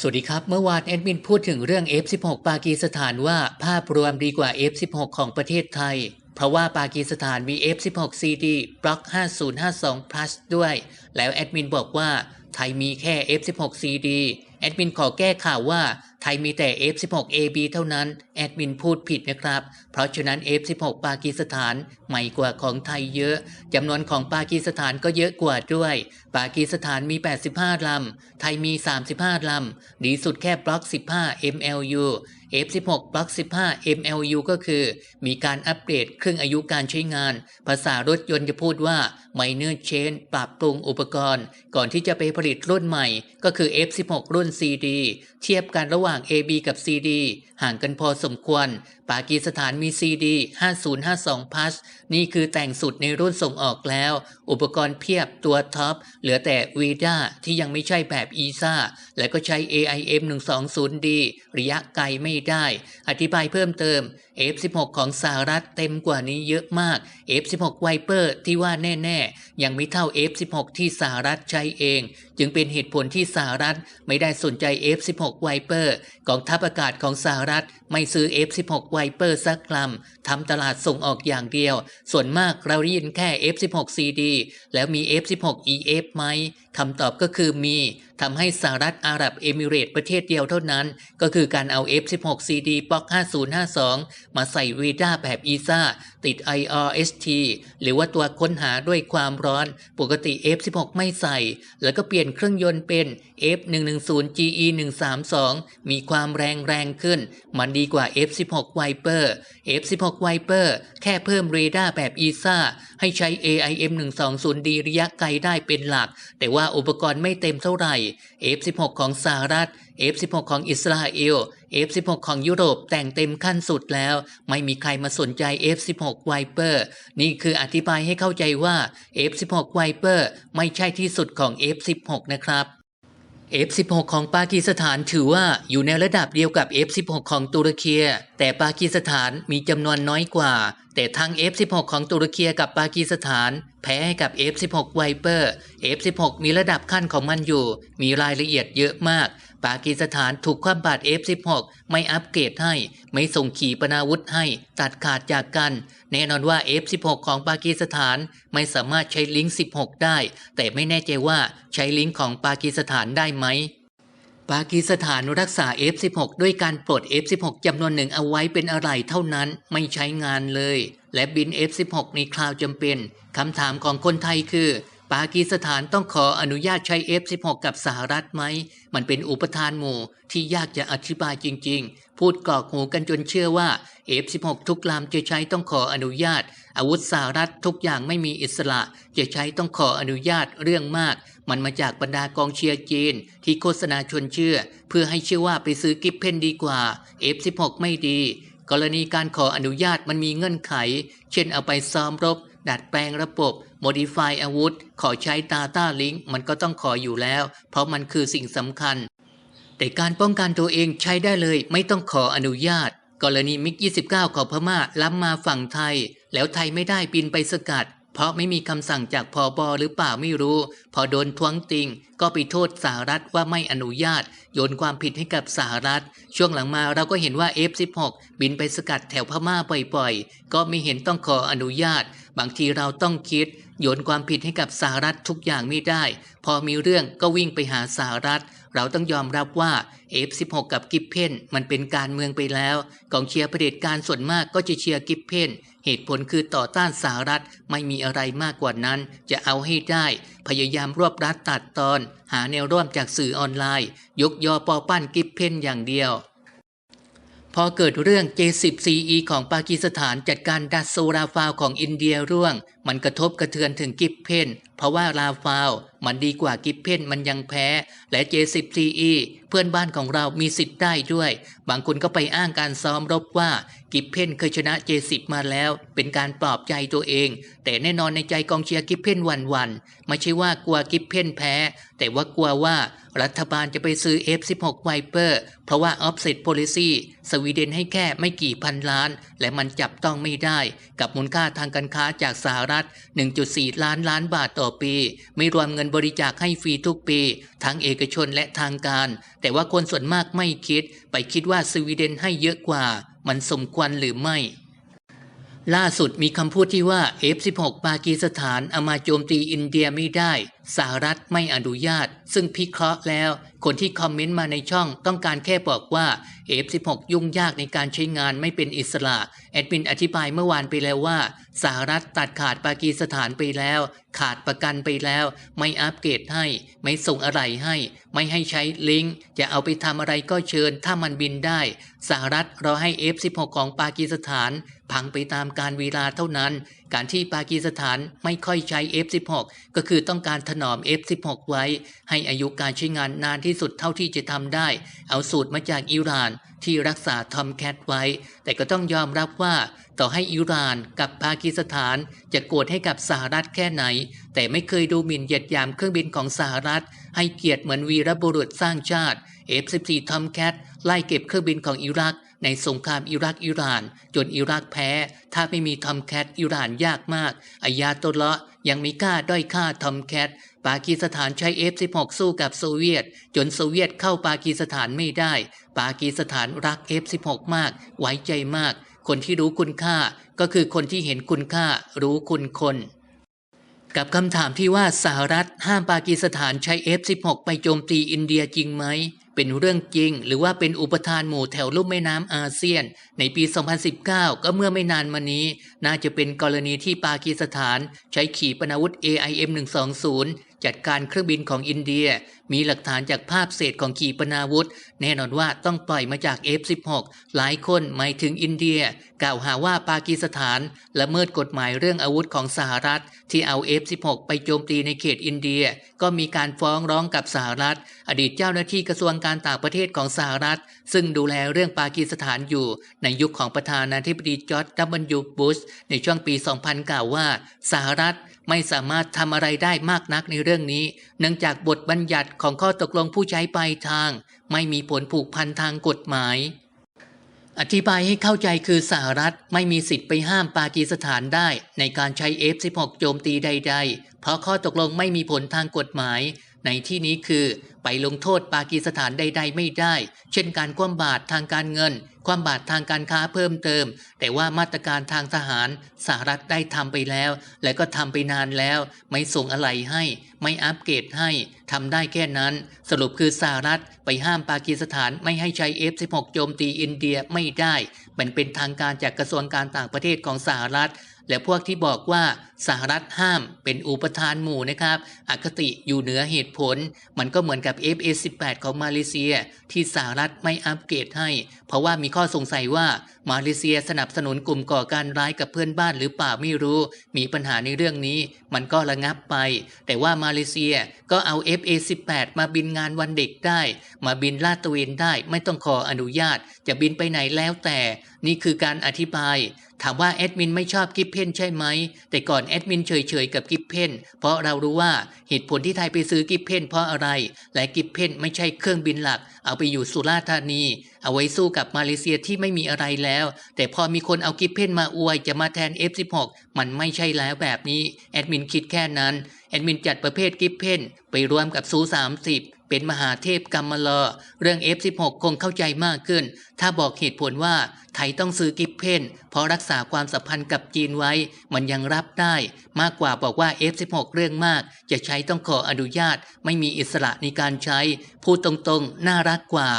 สวัสดีครับ เมื่อวานแอดมินพูดถึงเรื่อง F16 ปากีสถานว่าภาพรวมดีกว่า F16 ของประเทศไทย เพราะว่าปากีสถานมี F16 CD บล็อก 5052 plus ด้วย แล้วแอดมินบอกว่าไทยมีแค่ F16 CD แอดมินขอแก้ข่าวว่า ยมีแต่ F16 AB เท่านั้น แอดมินพูดผิดนะครับ เพราะฉะนั้น F16 ปากีสถานใหม่กว่าของไทยเยอะจำนวนของปากีสถานก็เยอะกว่าด้วย ปากีสถานมี 85 ลำ ไทยมี 35 ลำ ดีสุดแค่บล็อก 15 MLU F16 บล็อก15 MLU ก็คือ มีการอัปเดตเครื่องอายุการใช้งาน ภาษารถยนต์จะพูดว่า minor change ปรับปรุงอุปกรณ์ ก่อนที่จะไปผลิตรุ่นใหม่ ก็คือ F16 รุ่น CD เทียบกันระหว่าง AB กับ CD ห่างกันพอสมควร ปากีสถานมี CD 5052 Plus นี่คือแต่งสุดในรุ่นส่งออกแล้ว อุปกรณ์เพียบตัวท็อป เหลือแต่ VIDA ที่ยังไม่ใช่แบบ ESA และก็ใช้ AIM 120D ระยะไกลไม่ได้ อธิบายเพิ่มเติม F16 ของสหรัฐเต็มกว่านี้เยอะมาก F16 Viper ที่ว่าแน่ๆ ยังไม่เท่า F16 ที่สหรัฐใช้เอง จึงเป็นเหตุผลที่สหรัฐไม่ได้สนใจ F16 Viper กองทัพอากาศของสหรัฐไม่ซื้อ F16 วเปอร์สักลำทำตลาดส่งออกอย่างเดียว ส่วนมากเราได้ยินแค่ F16 CD แล้วมี F16 EF ไหมคำตอบก็คือมี ทำให้สหรัฐอาหรับเอมิเรตประเทศเดียวเท่านั้น ก็คือการเอา F16 CD ปอก 5052 มาใส่วีด้าแบบอีซ่าติด IRST หรือว่าตัวค้นหาด้วยความร้อน ปกติ F16 ไม่ใส่ แล้วก็เปลี่ยนเครื่องยนต์เป็น F110 GE 132 มีความแรงแรงขึ้น มันดีกว่า F16 Viper F16 Viper แค่เพิ่มเรดาร์แบบอีซ่าให้ใช้ AIM 120D ระยะไกลได้เป็นหลัก แต่ว่าอุปกรณ์ไม่เต็มเท่าไหร่ F16 ของสหรัฐ F16 ของอิสราเอล F16 ของยุโรปแต่งเต็มขั้นสุดแล้ว ไม่มีใครมาสนใจ F16 Viper นี่คืออธิบายให้เข้าใจว่า F16 Viper ไม่ใช่ที่สุดของ F16 นะครับ F16 ของปากีสถานถือว่าอยู่ในระดับเดียวกับ F16 ของตุรกีแต่ปากีสถานมีจำนวนน้อยกว่า แต่ทั้ง F16 ของตุรกีกับปากีสถาน แพ้ให้กับ F16 Viper F16 มีระดับขั้นของมันอยู่ มีรายละเอียดเยอะมาก ปากีสถานถูกความบาด F16 ไม่อัปเกรดให้ ไม่ส่งขีปนาวุธให้ ตัดขาดจากกัน แน่นอนว่า F16 ของปากีสถานไม่สามารถใช้ลิงก์ 16 ได้ แต่ไม่แน่ใจว่าใช้ลิงก์ของปากีสถานได้ไหมปากีสถานรักษา F16 ด้วยการปลด F16 จำนวนหนึ่งเอาไว้เป็นอะไรเท่านั้นไม่ใช้งานเลย และบิน F16 ในคราวจำเป็นคำถามของคนไทยคือ ปากีสถานต้องขออนุญาตใช้ F16 กับสหรัฐไหม มันเป็นอุปทานหมู่ที่ยากจะอธิบายจริง ๆ พูดกรอกหูกันจนเชื่อว่า F16 ทุกลำจะใช้ต้องขออนุญาต อาวุธสหรัฐทุกอย่างไม่มีอิสระ จะใช้ต้องขออนุญาตเรื่องมาก มันมาจากบรรดากองเชียร์จีน ที่โฆษณาชวนเชื่อ เพื่อให้เชื่อว่าไปซื้อกิฟเพนดีกว่า F16 ไม่ดี กรณีการขออนุญาตมันมีเงื่อนไข เช่นเอาไปซ้อมรบ ดัดแปลงระบบ modify อาวุธ ขอใช้ Data Link มันก็ต้องขออยู่แล้ว เพราะมันคือสิ่งสำคัญ แต่การป้องกันตัวเองใช้ได้เลยไม่ต้องขออนุญาต กรณีมิก 29 ของพม่าล้ำมาฝั่งไทย แล้วไทยไม่ได้บินไปสกัด เพราะไม่มีคำสั่งจากพอบอหรือเปล่าไม่รู้ พอโดนท้วงติง ก็ไปโทษสหรัฐว่าไม่อนุญาต โยนความผิดให้กับสหรัฐ ช่วงหลังมาเราก็เห็นว่า F16 บินไปสกัดแถวพม่าบ่อยๆ ก็ไม่เห็นต้องขออนุญาต บางทีเราต้องคิด โยนความผิดให้กับสหรัฐทุกอย่างไม่ได้ พอมีเรื่องก็วิ่งไปหาสหรัฐ เราต้องยอมรับว่า F16 กับกิฟเพนมันเป็นการเมืองไปแล้วกองเชียร์เผด็จการส่วนมากก็จะเชียร์กิฟเพน เหตุผลคือต่อต้านสหรัฐไม่มีอะไรมากกว่านั้น จะเอาให้ได้ พยายามรวบรัดตัดตอน หาแนวร่วมจากสื่อออนไลน์ ยกยอปอปั้นกิฟเพนอย่างเดียวพอเกิดเรื่อง J10CE ของปากีสถานจัดการดัสโซราฟาวของอินเดียร่วงมันกระทบกระเทือนถึงกิฟเพนเพราะว่าราฟาวมันดีกว่ากิฟเพนมันยังแพ้ และ J10CE เพื่อนบ้านของเรามีสิทธิ์ได้ด้วย บางคนก็ไปอ้างการซ้อมรบว่ากิฟเพนเคยชนะ J10 มาแล้ว เป็นการปลอบใจตัวเอง แต่แน่นอนในใจกองเชียร์กิฟเพนวันวันๆไม่ใช่ว่ากลัวกิฟเพนแพ้ แต่ว่ากลัวว่ารัฐบาลจะไปซื้อ F16 Viper เพราะว่า offset policy สวีเดนให้แค่ไม่กี่พันล้าน และมันจับต้องไม่ได้ กับมูลค่าทางการค้าจากสหรัฐรัฐ 1.4 ล้านล้านบาทต่อปี ไม่รวมเงินบริจาคให้ฟรีทุกปี ทั้งเอกชนและทางการ แต่ว่าคนส่วนมากไม่คิด ไปคิดว่าสวีเดนให้เยอะกว่า มันสมควรหรือไม่ล่าสุดมีคำพูดที่ว่า F16 ปากีสถานเอามาโจมตีอินเดียไม่ได้ สหรัฐไม่อนุญาต ซึ่งพิเคราะห์แล้ว คนที่คอมเมนต์มาในช่องต้องการแค่บอกว่า F16 ยุ่งยากในการใช้งานไม่เป็นอิสระ แอดมินอธิบายเมื่อวานไปแล้วว่า สหรัฐตัดขาดปากีสถานไปแล้ว ขาดประกันไปแล้ว ไม่อัปเกรดให้ ไม่ส่งอะไรให้ ไม่ให้ใช้ลิงก์จะเอาไปทำอะไรก็เชิญถ้ามันบินได้สหรัฐรอให้ F16 ของปากีสถาน พังไปตามการเวลาเท่านั้น การที่ปากีสถานไม่ค่อยใช้ F16 ก็คือต้องการถนอม F16 ไว้ ให้อายุการใช้งานนานที่สุดเท่าที่จะทำได้ เอาสูตรมาจากอิหร่านที่รักษาทอมแคทไว้ แต่ก็ต้องยอมรับว่า ต่อให้อิหร่านกับปากีสถาน จะโกรธให้กับสหรัฐแค่ไหน แต่ไม่เคยดูหมิ่นเหยียดหยามเครื่องบินของสหรัฐ ให้เกียรติเหมือนวีรบุรุษสร้างชาติ F14 ทอมแคทไล่เก็บเครื่องบินของอิรัก ในสงครามอิรักอิหร่าน จนอิรักแพ้ ถ้าไม่มีทอมแคทอิหร่านยากมากอายาตุลละยังมีกล้าด้อยค่าทอมแคทปากีสถานใช้ F16 สู้กับโซเวียต จนโซเวียตเข้าปากีสถานไม่ได้ ปากีสถานรัก F16 มาก ไว้ใจมาก คนที่รู้คุณค่าก็คือคนที่เห็นคุณค่า รู้คุณคนกับคำถามที่ว่าสหรัฐห้ามปากีสถานใช้ F16 ไปโจมตีอินเดียจริงไหม เป็นเรื่องจริง หรือว่าเป็นอุปทานหมู่แถวลุ่มแม่น้ำอาเซียน ในปี 2019 ก็เมื่อไม่นานมานี้ น่าจะเป็นกรณีที่ปากีสถาน ใช้ขีปนาวุธ AIM 120 จัดการเครื่องบินของอินเดีย มีหลักฐานจากภาพเศษของขีปนาวุธ แน่นอนว่าต้องปล่อยมาจาก F16 หลายคนหมายถึงอินเดีย กล่าวหาว่าปากีสถานละเมิดกฎหมายเรื่องอาวุธของสหรัฐ ที่เอา F16 ไปโจมตีในเขตอินเดีย ก็มีการฟ้องร้องกับสหรัฐ อดีตเจ้าหน้าที่กระทรวงการต่างประเทศของสหรัฐ ซึ่งดูแลเรื่องปากีสถานอยู่ ในยุคของประธานาธิบดีจอร์จดับเบิลยูบุชในช่วงปี 2000 กล่าวว่าสหรัฐ ไม่สามารถทำอะไรได้มากนักในเรื่องนี้ เนื่องจากบทบัญญัติของข้อตกลงผู้ใช้ปลายทาง ไม่มีผลผูกพันทางกฎหมาย อธิบายให้เข้าใจคือสหรัฐไม่มีสิทธิ์ไปห้ามปากีสถานได้ ในการใช้ F16 โจมตีใด ๆ เพราะข้อตกลงไม่มีผลทางกฎหมาย ในที่นี้คือไปลงโทษปากีสถานใด ๆ ไม่ได้ เช่นการคว่ำบาตรทางการเงิน ความบาตรทางการค้าเพิ่มเติม แต่ว่ามาตรการทางทหารสหรัฐได้ทำไปแล้ว และก็ทำไปนานแล้ว ไม่ส่งอะไรให้ ไม่อัปเกรดให้ทำได้แค่นั้น สรุปคือสหรัฐไปห้ามปากีสถานไม่ให้ใช้ F16 โจมตีอินเดียไม่ได้ มันเป็นทางการจากกระทรวงการต่างประเทศของสหรัฐ และพวกที่บอกว่า สหรัฐห้ามเป็นอุปทานหมู่นะครับ อคติอยู่เหนือเหตุผล มันก็เหมือนกับ FA18 ของมาเลเซีย ที่สหรัฐไม่อัปเกรดให้ เพราะว่ามีข้อสงสัยว่ามาเลเซียสนับสนุนกลุ่มก่อการร้ายกับเพื่อนบ้านหรือเปล่าไม่รู้ มีปัญหาในเรื่องนี้ มันก็ระงับไป แต่ว่ามาเลเซียก็เอา FA18 มาบินงานวันเด็กได้ มาบินลาดตระเวนได้ ไม่ต้องขออนุญาต จะบินไปไหนแล้วแต่ นี่คือการอธิบาย ถามว่าแอดมินไม่ชอบกิฟเพนใช่ไหม แต่ก่อนแอดมินเฉยๆกับกิฟเพนเพราะเรารู้ว่าเหตุผลที่ไทยไปซื้อกิฟเพนเพราะอะไร และกิฟเพนไม่ใช่เครื่องบินหลัก เอาไปอยู่สุราษฎร์ธานี เอาไว้สู้กับมาเลเซียที่ไม่มีอะไรแล้ว แต่พอมีคนเอากิฟเพนมาอวยจะมาแทน F16 มันไม่ใช่แล้วแบบนี้แอดมินคิดแค่นั้นแอดมินจัดประเภทกิฟเพนไปรวมกับซู30 เป็นมหาเทพกรรมลอเรื่อง F16 คงเข้าใจมากขึ้น ถ้าบอกเหตุผลว่าไทยต้องซื้อกิฟเพนเพราะรักษาความสัมพันธ์กับจีนไว้ มันยังรับได้ มากกว่าบอกว่า F16 เรื่องมาก จะใช้ต้องขออนุญาต ไม่มีอิสระในการใช้ พูดตรงๆ น่ารักกว่า